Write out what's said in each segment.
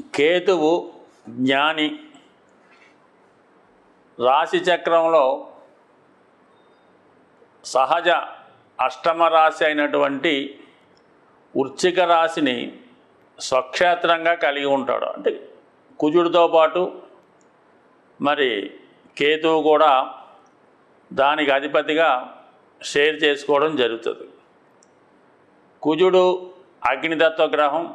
కేతువు జ్ఞాని. రాశిచక్రంలో సహజ అష్టమ రాశి అయినటువంటి వృశ్చిక రాశిని స్వక్షేత్రంగా కలిగి ఉంటాడు. అంటే కుజుడితో పాటు మరి కేతువు కూడా దానికి అధిపతిగా షేర్ చేసుకోవడం జరుగుతుంది. కుజుడు అగ్నితత్వ గ్రహం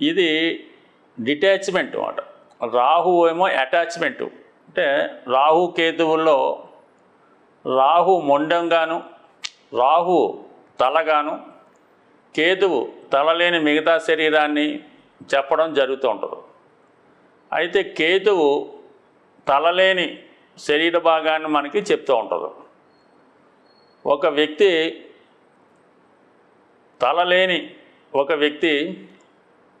ఇది డిటాచ్మెంట్ అన్నమాట. రాహు ఏమో అటాచ్మెంటు. అంటే రాహు కేతువుల్లో రాహు మొండంగాను రాహు తలగాను కేతువు తలలేని మిగతా శరీరాన్ని చెప్పడం జరుగుతూ ఉంటుంది. అయితే కేతువు తలలేని శరీర భాగాన్ని మనకి చెప్తూ ఉంటుంది. ఒక వ్యక్తి తలలేని ఒక వ్యక్తి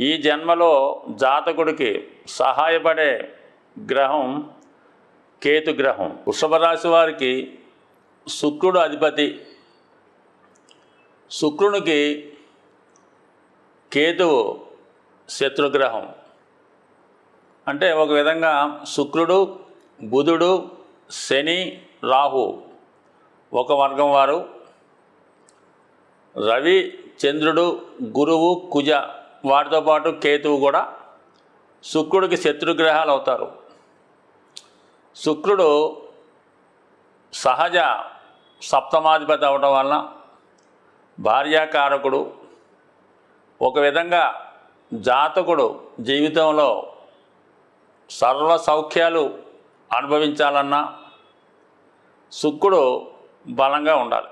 ఈ జన్మలో జాతకుడికి సహాయపడే గ్రహం కేతు గ్రహం. వృషభ రాశి వారికి శుక్రుడు అధిపతి. శుక్రునికి కేతువు శత్రుగ్రహం అంటే ఒక విధంగా శుక్రుడు బుధుడు శని రాహు ఒక వర్గం వారు. రవి చంద్రుడు గురువు కుజ వాటితో పాటు కేతువు కూడా శుక్రుడికి శత్రుగ్రహాలు అవుతారు. శుక్రుడు సహజ సప్తమాధిపతి అవడం వలన భార్యాకారకుడు ఒక విధంగా జాతకుడు జీవితంలో సర్వ సౌఖ్యాలు అనుభవించాలన్నా శుక్రుడు బలంగా ఉండాలి.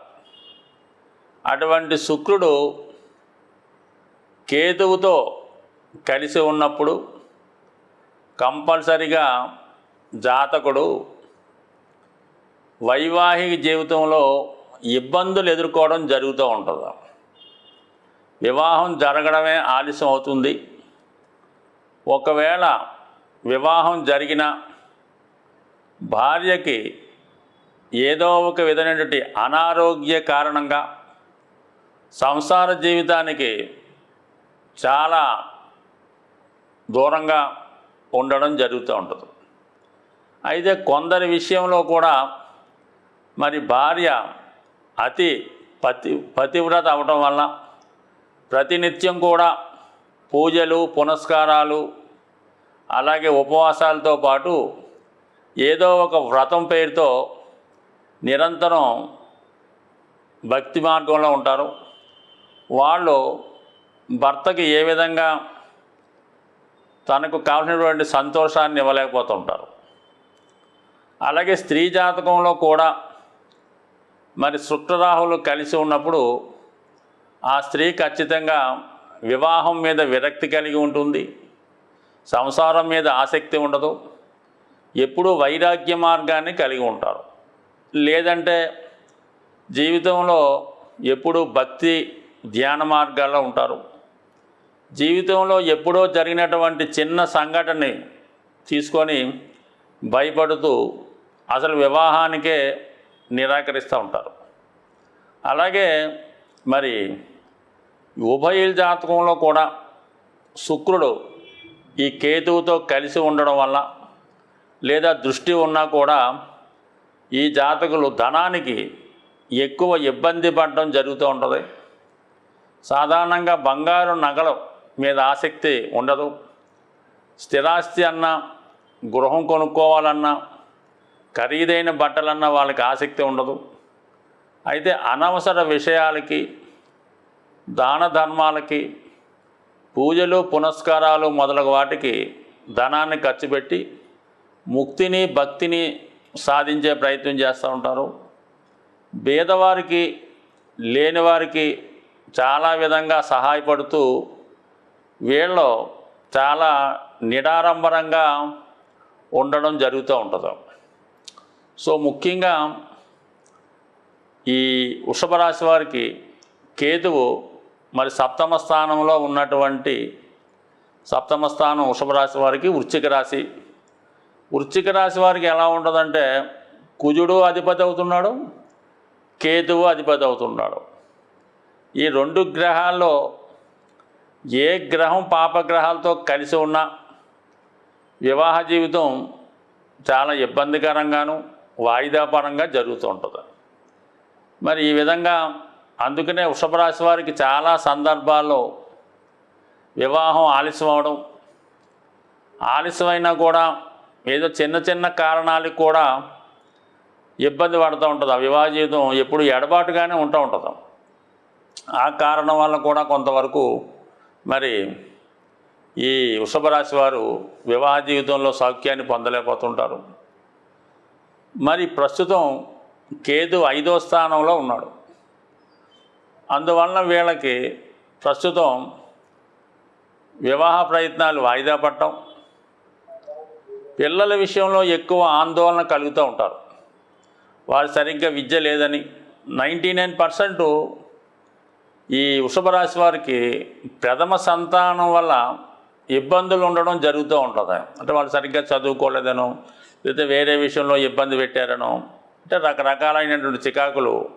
అటువంటి శుక్రుడు కేతువుతో కలిసి ఉన్నప్పుడు కంపల్సరిగా జాతకుడు వైవాహిక జీవితంలో ఇబ్బందులు ఎదుర్కోవడం జరుగుతూ ఉంటుంది. వివాహం జరగడమే ఆలస్యం అవుతుంది. ఒకవేళ వివాహం జరిగిన భార్యకి ఏదో ఒక విధమైనటువంటి అనారోగ్య కారణంగా సంసార జీవితానికి చాలా దూరంగా ఉండడం జరుగుతూ ఉంటుంది. అయితే కొందరి విషయంలో కూడా మరి భార్య అతి పతి పతివ్రత అవటం వల్ల ప్రతినిత్యం కూడా పూజలు పునస్కారాలు అలాగే ఉపవాసాలతో పాటు ఏదో ఒక వ్రతం పేరుతో నిరంతరం భక్తి మార్గంలో ఉంటారు. వాళ్ళు భర్తకి ఏ విధంగా తనకు కావాల్సినటువంటి సంతోషాన్ని ఇవ్వలేకపోతుంటారు. అలాగే స్త్రీ జాతకంలో కూడా మరి శుక్రరాహులు కలిసి ఉన్నప్పుడు ఆ స్త్రీ ఖచ్చితంగా వివాహం మీద విరక్తి కలిగి ఉంటుంది. సంసారం మీద ఆసక్తి ఉండదు. ఎప్పుడూ వైరాగ్య మార్గాన్ని కలిగి ఉంటారు. లేదంటే జీవితంలో ఎప్పుడూ భక్తి ధ్యాన మార్గాల్లో ఉంటారు. జీవితంలో ఎప్పుడో జరిగినటువంటి చిన్న సంఘటనని తీసుకొని భయపడుతూ అసలు వివాహానికే నిరాకరిస్తూ ఉంటారు. అలాగే మరి ఉభయుల జాతకంలో కూడా శుక్రుడు ఈ కేతువుతో కలిసి ఉండడం వల్ల లేదా దృష్టి ఉన్నా కూడా ఈ జాతకులు ధనానికి ఎక్కువ ఇబ్బంది పడడం జరుగుతూ ఉంటుంది. సాధారణంగా బంగారు నగలు మీద ఆసక్తి ఉండదు. స్థిరాస్తి అన్నా గృహం కొనుక్కోవాలన్నా ఖరీదైన బట్టలన్నా వాళ్ళకి ఆసక్తి ఉండదు. అయితే అనవసర విషయాలకి దాన ధర్మాలకి పూజలు పునస్కారాలు మొదలగు వాటికి ధనాన్ని ఖర్చు పెట్టి ముక్తిని భక్తిని సాధించే ప్రయత్నం చేస్తూ ఉంటారు. పేదవారికి లేనివారికి చాలా విధంగా సహాయపడుతూ వీళ్ళు చాలా నిడారంభరంగా ఉండడం జరుగుతూ ఉంటుంది. సో ముఖ్యంగా ఈ వృషభ రాశి వారికి కేతువు మరి సప్తమ స్థానంలో ఉన్నటువంటి సప్తమ స్థానం వృషభ రాశి వారికి వృశ్చిక రాశి. వృశ్చిక రాశి వారికి ఎలా ఉంటుందంటే కుజుడు అధిపతి అవుతున్నాడు కేతువు అధిపతి అవుతున్నాడు. ఈ రెండు గ్రహాల్లో ఏ గ్రహం పాపగ్రహాలతో కలిసి ఉన్నా వివాహ జీవితం చాలా ఇబ్బందికరంగాను వాయిదాపరంగా జరుగుతూ ఉంటుంది. మరి ఈ విధంగా అందుకనే వృషభరాశి వారికి చాలా సందర్భాల్లో వివాహం ఆలస్యం అవడం ఆలస్యమైనా కూడా ఏదో చిన్న చిన్న కారణాలకు కూడా ఇబ్బంది పడుతూ ఉంటుంది. ఆ వివాహ జీవితం ఎప్పుడు ఎడబాటుగానే ఉంటూ ఉంటుంది. ఆ కారణం వల్ల కూడా కొంతవరకు మరి ఈ వృషభ రాశి వారు వివాహ జీవితంలో సౌఖ్యాన్ని పొందలేకపోతుంటారు. మరి ప్రస్తుతం కేతు ఐదో స్థానంలో ఉన్నాడు. అందువలన వీళ్ళకి ప్రస్తుతం వివాహ ప్రయత్నాలు వాయిదా పడటం పిల్లల విషయంలో ఎక్కువ ఆందోళన కలుగుతూ ఉంటారు. వారు సరిగ్గా విద్య లేదని నైంటీ నైన్ పర్సెంట్ ఈ వృషభ రాశి వారికి ప్రథమ సంతానం వల్ల ఇబ్బందులు ఉండడం జరుగుతూ ఉంటుంది. అంటే వాళ్ళు సరిగ్గా చదువుకోలేదనో లేకపోతే వేరే విషయంలో ఇబ్బంది పెట్టారనో అంటే రకరకాలైనటువంటి చికాకులు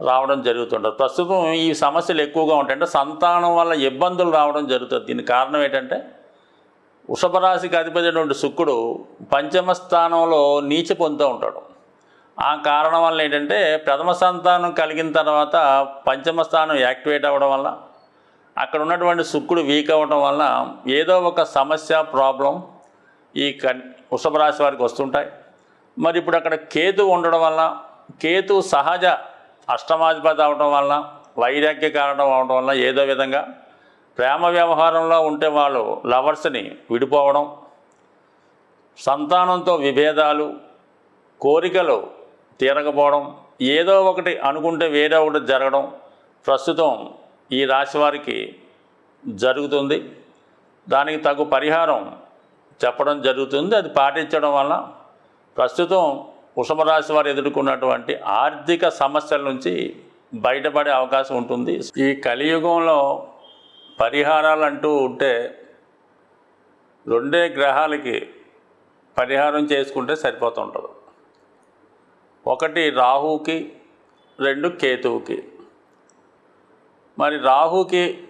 రావడం జరుగుతుంటుంది. ప్రస్తుతం ఈ సమస్యలు ఎక్కువగా ఉంటాయి. అంటే సంతానం వల్ల ఇబ్బందులు రావడం జరుగుతుంది. దీనికి కారణం ఏంటంటే వృషభ రాశికి అధిపతి అయినటువంటి శుక్రుడు పంచమ స్థానంలో నీచ పొందుతూ ఉంటాడు. ఆ కారణం వల్ల ఏంటంటే ప్రథమ సంతానం కలిగిన తర్వాత పంచమ స్థానం యాక్టివేట్ అవ్వడం వల్ల అక్కడ ఉన్నటువంటి శుక్రుడు వీక్ అవ్వడం వల్ల ఏదో ఒక సమస్య ప్రాబ్లం ఈ కన్ వృషభ రాశి వారికి వస్తుంటాయి. మరి ఇప్పుడు అక్కడ కేతు ఉండడం వల్ల కేతు సహజ అష్టమాధిపతి అవడం వల్ల వైరాగ్య కారణం అవడం వల్ల ఏదో విధంగా ప్రేమ వ్యవహారంలో ఉంటే వాళ్ళు లవర్స్ని విడిపోవడం సంతానంతో విభేదాలు కోరికలు తీరకపోవడం ఏదో ఒకటి అనుకుంటే వేరే ఒకటి జరగడం ప్రస్తుతం ఈ రాశి వారికి జరుగుతుంది. దానికి తగు పరిహారం చెప్పడం జరుగుతుంది. అది పాటించడం వల్ల ప్రస్తుతం వృషభ రాశి వారు ఎదుర్కొన్నటువంటి ఆర్థిక సమస్యల నుంచి బయటపడే అవకాశం ఉంటుంది. ఈ కలియుగంలో పరిహారాలు అంటూ ఉంటే రెండే గ్రహాలకి పరిహారం చేసుకుంటే సరిపోతుంటుంది. ఒకటి రాహుకి రెండు కేతువుకి. మరి రాహుకి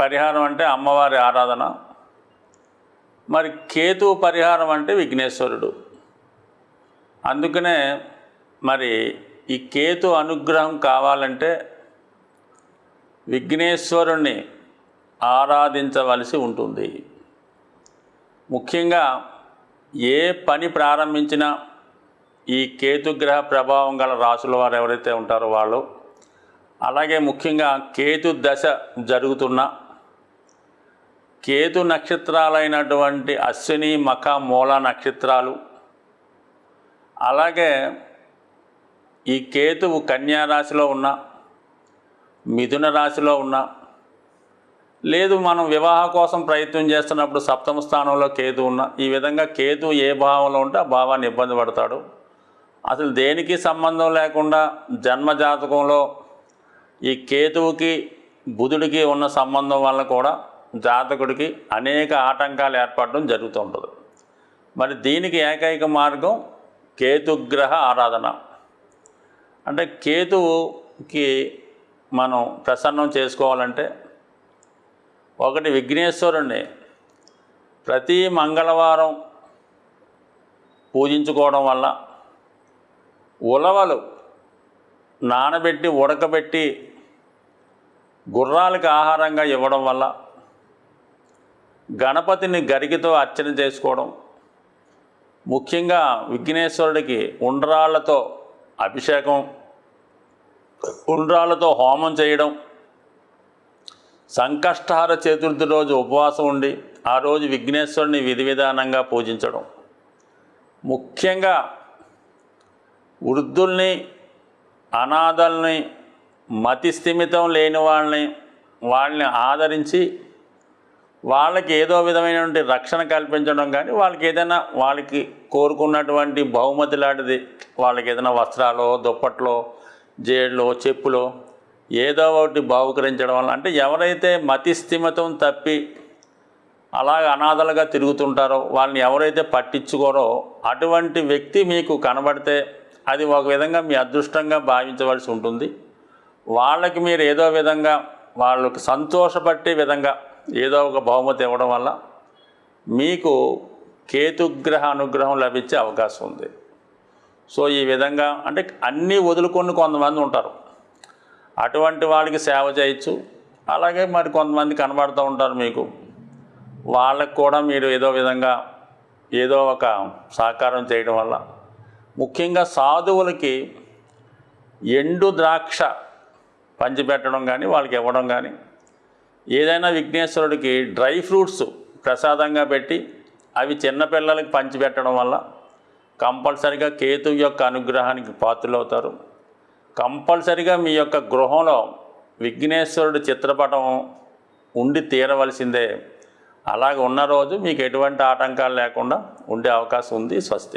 పరిహారం అంటే అమ్మవారి ఆరాధన. మరి కేతువు పరిహారం అంటే విఘ్నేశ్వరుడు. అందుకనే మరి ఈ కేతు అనుగ్రహం కావాలంటే విఘ్నేశ్వరుణ్ణి ఆరాధించవలసి ఉంటుంది. ముఖ్యంగా ఏ పని ప్రారంభించినా ఈ కేతుగ్రహ ప్రభావం గల రాసుల వారు ఎవరైతే ఉంటారో వాళ్ళు అలాగే ముఖ్యంగా కేతు దశ జరుగుతున్న కేతు నక్షత్రాలైనటువంటి అశ్విని మఖ మూల నక్షత్రాలు అలాగే ఈ కేతువు కన్యా రాశిలో ఉన్న మిథున రాశిలో ఉన్న లేదు మనం వివాహ కోసం ప్రయత్నం చేస్తున్నప్పుడు సప్తమ స్థానంలో కేతు ఉన్న ఈ విధంగా కేతు ఏ భావంలో ఉంటే ఆ భావాన్ని ఇబ్బంది పడతాడు. అసలు దేనికి సంబంధం లేకుండా జన్మ జాతకంలో ఈ కేతువుకి బుధుడికి ఉన్న సంబంధం వల్ల కూడా జాతకుడికి అనేక ఆటంకాలు ఏర్పడడం జరుగుతూ ఉంటుంది. మరి దీనికి ఏకైక మార్గం కేతుగ్రహ ఆరాధన. అంటే కేతువుకి మనం ప్రసన్నం చేసుకోవాలంటే ఒకటి విఘ్నేశ్వరుణ్ణి ప్రతి మంగళవారం పూజించుకోవడం వల్ల ఉలవలు నానబెట్టి ఉడకబెట్టి గుర్రాలకు ఆహారంగా ఇవ్వడం వల్ల గణపతిని గరికితో అర్చన చేసుకోవడం ముఖ్యంగా విఘ్నేశ్వరుడికి ఉండ్రాళ్ళతో అభిషేకం ఉండ్రాళ్ళతో హోమం చేయడం సంకష్టహార చతుర్థి రోజు ఉపవాసం ఉండి ఆ రోజు విఘ్నేశ్వరుని విధి విధానంగా పూజించడం. ముఖ్యంగా వృద్ధుల్ని అనాథల్ని మతి స్థిమితం లేని వాళ్ళని వాళ్ళని ఆదరించి వాళ్ళకి ఏదో విధమైనటువంటి రక్షణ కల్పించడం కానీ వాళ్ళకి ఏదైనా వాళ్ళకి కోరుకున్నటువంటి బహుమతి లాంటిది వాళ్ళకి ఏదైనా వస్త్రాలు దుప్పట్లో జేళ్ళు చెప్పులో ఏదో ఒకటి బహుకరించడం వల్ల అంటే ఎవరైతే మతి స్థిమితం తప్పి అలాగ అనాథలుగా తిరుగుతుంటారో వాళ్ళని ఎవరైతే పట్టించుకోరో అటువంటి వ్యక్తి మీకు కనబడితే అది ఒక విధంగా మీ అదృష్టంగా భావించవలసి ఉంటుంది. వాళ్ళకి మీరు ఏదో విధంగా వాళ్ళకి సంతోషపట్టే విధంగా ఏదో ఒక బహుమతి ఇవ్వడం వల్ల మీకు కేతుగ్రహ అనుగ్రహం లభించే అవకాశం ఉంది. సో ఈ విధంగా అంటే అన్నీ వదులుకొని కొంతమంది ఉంటారు. అటువంటి వాళ్ళకి సేవ చేయొచ్చు. అలాగే మరి కొంతమంది కనబడుతూ ఉంటారు మీకు. వాళ్ళకు కూడా మీరు ఏదో విధంగా ఏదో ఒక సహకారం చేయడం వల్ల ముఖ్యంగా సాధువులకి ఎండు ద్రాక్ష పంచిపెట్టడం కానీ వాళ్ళకి ఇవ్వడం కానీ ఏదైనా విఘ్నేశ్వరుడికి డ్రై ఫ్రూట్స్ ప్రసాదంగా పెట్టి అవి చిన్నపిల్లలకి పంచిపెట్టడం వల్ల కంపల్సరిగా కేతు యొక్క అనుగ్రహానికి పాత్రలవుతారు. కంపల్సరిగా మీ యొక్క గృహంలో విఘ్నేశ్వరుడి చిత్రపటం ఉండి తీరవలసిందే. అలాగ ఉన్న రోజు మీకు ఎటువంటి ఆటంకాలు లేకుండా ఉండే అవకాశం ఉంది. స్వస్తి.